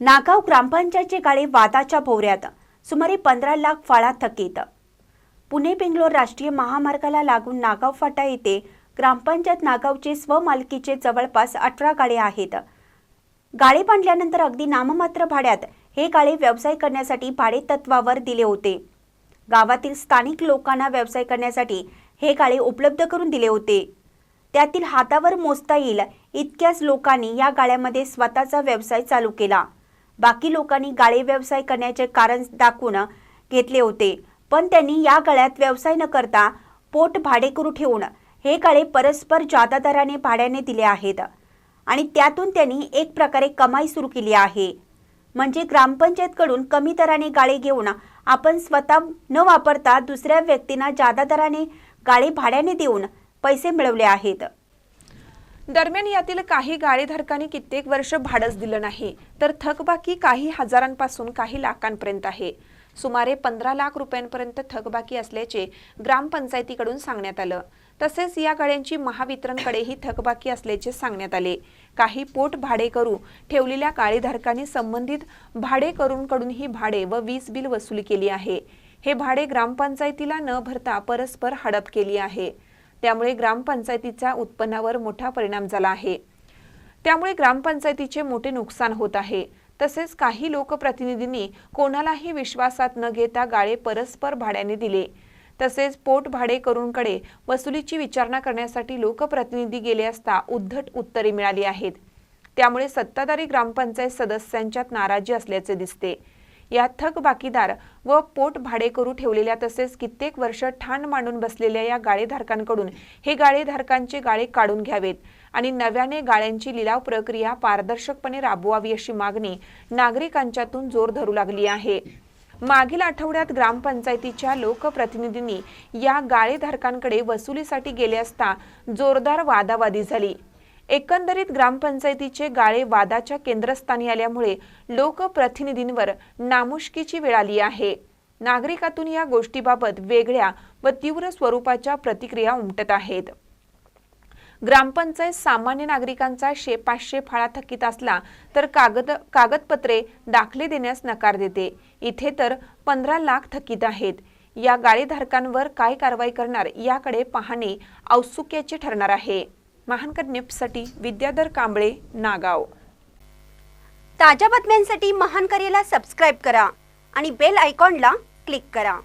नागाव ग्रामपंचायतचे गाळे वादाच्या भोवऱ्यात. सुमारे पंधरा लाख फाळा थकीत पुणे बेंगलोर राष्ट्रीय महामार्गाला लागून नागाव फाटा येथे ग्रामपंचायत नागावचे स्वमालकीचे जवळपास अठरा गाळे आहेत. गाळे बांधल्यानंतर अगदी नाममात्र भाड्यात हे गाळे व्यवसाय करण्यासाठी भाडे तत्वावर दिले होते. गावातील स्थानिक लोकांना व्यवसाय करण्यासाठी हे गाळे उपलब्ध करून दिले होते. त्यातील हातावर मोजता येईल इतक्याच लोकांनी या गाळ्यामध्ये स्वतःचा व्यवसाय चालू केला. बाकी लोकांनी गाळे व्यवसाय करण्याचे कारण दाखवून घेतले होते. पण त्यांनी या गाळ्यात व्यवसाय न करता पोट भाडेकरू ठेवून हे गाळे परस्पर जादा दराने भाड्याने दिले आहेत. आणि त्यातून त्यांनी एक प्रकारे कमाई सुरू केली आहे. म्हणजे ग्रामपंचायतकडून कमी दराने गाळे घेऊन आपण स्वतः न वापरता दुसऱ्या व्यक्तींना जादा दराने गाळे भाड्याने देऊन पैसे मिळवले आहेत. दरम्यान यातील काही गाळेधारकांनी कित्येक वर्ष भाडंच दिलं नाही. तर थकबाकी काही हजारांपासून काही लाखांपर्यंत आहे. सुमारे पंधरा लाख रुपयांपर्यंत थकबाकी असल्याचे ग्रामपंचायतीकडून सांगण्यात आलं. तसेच या गाड्यांची महावितरणकडेही थकबाकी असल्याचे सांगण्यात आले. काही पोट भाडेकरू ठेवलेल्या गाळेधारकांनी संबंधित भाडेकरूंकडूनही भाडे व वीज बिल वसूल केली आहे. हे भाडे ग्रामपंचायतीला न भरता परस्पर हडप केली आहे. त्यामुळे ग्रामपंचायतीच्या उत्पन्नावर मोठा परिणाम झाला आहे. त्यामुळे ग्रामपंचायतीचे मोठे नुकसान होत आहे. तसेच काही लोकप्रतिनिधींनी कोणालाही विश्वासात न घेता गाळे परस्पर भाड्याने दिले. तसेच पोट भाडेकरूंकडे वसुलीची विचारणा करण्यासाठी लोकप्रतिनिधी गेले असता उद्धट उत्तरे मिळाली आहेत. त्यामुळे सत्ताधारी ग्रामपंचायत सदस्यांच्यात नाराजी असल्याचे दिसते. या थकबाकीदार व पोट भाडेकरू ठेवलेल्या तसेच कित्येक वर्ष ठाण मांडून बसलेल्या या गाळेधारकांकडून हे गाळेधारकांचे गाळे काढून घ्यावेत आणि नव्याने गाळ्यांची लिलाव प्रक्रिया पारदर्शकपणे राबवावी अशी मागणी नागरिकांच्यातून जोर धरू लागली आहे. मागील आठवड्यात ग्रामपंचायतीच्या लोकप्रतिनिधींनी या गाळेधारकांकडे वसुलीसाठी गेले असता जोरदार वादावादी झाली. एकंदरीत ग्रामपंचायतीचे गाळे वादाच्या केंद्रस्थानी आल्यामुळे लोकप्रतिनिधींवर नामुष्कीची वेळ आली आहे. नागरिकातून या गोष्टीबाबत वेगळ्या व तीव्र स्वरूपाच्या प्रतिक्रिया उमटत आहेत. ग्रामपंचायत सामान्य नागरिकांचा शे पाचशे फाळा थकीत असला तर कागद कागदपत्रे दाखले देण्यास नकार देते. इथे तर पंधरा लाख थकीत आहेत. या गाळेधारकांवर काय कारवाई करणार याकडे पाहणे औत्सुक्याचे ठरणार आहे. महानकर न्यूजसाठी विद्याधर कांबळे नागाव. ताज्या बातम्यांसाठी महानकरेला सबस्क्राईब करा आणि बेल आयकॉनला क्लिक करा.